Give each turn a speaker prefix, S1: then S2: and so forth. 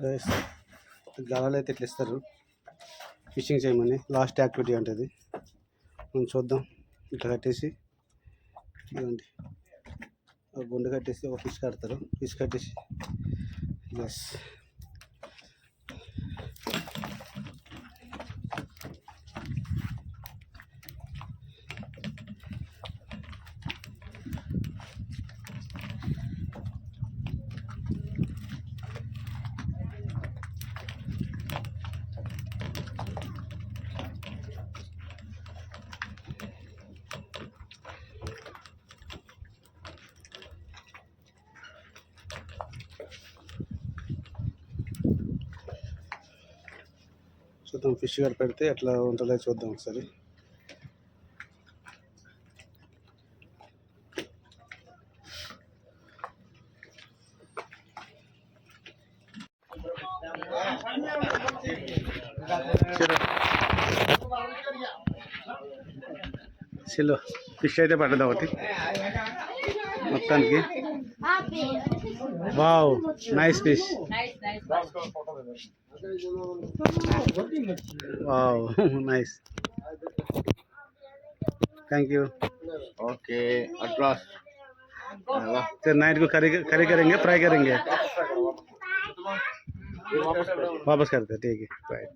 S1: దళాలు అయితే ఇట్లా ఇస్తారు. ఫిషింగ్ చేయమని. లాస్ట్ యాక్టివిటీ ఉంటుంది మనం చూద్దాం. ఇట్లా కట్టేసి ఇదండి ఒక గుండు కట్టేసి ఒక ఫిష్ కడతారు. ఫిష్ కట్టేసి ఎస్ చూద్దాం ఫిష్ గారు పెడితే ఎట్లా ఉంటుందో చూద్దాం ఒకసారి. సిలో ఫిష్ అయితే పడ్డది ఒకటి? మొత్తానికి. Wow nice fish wow nice thank you
S2: okay address
S1: तो नाइट को खरी करेंगे फ्राई करेंगे? वापस करते ठीक है राइट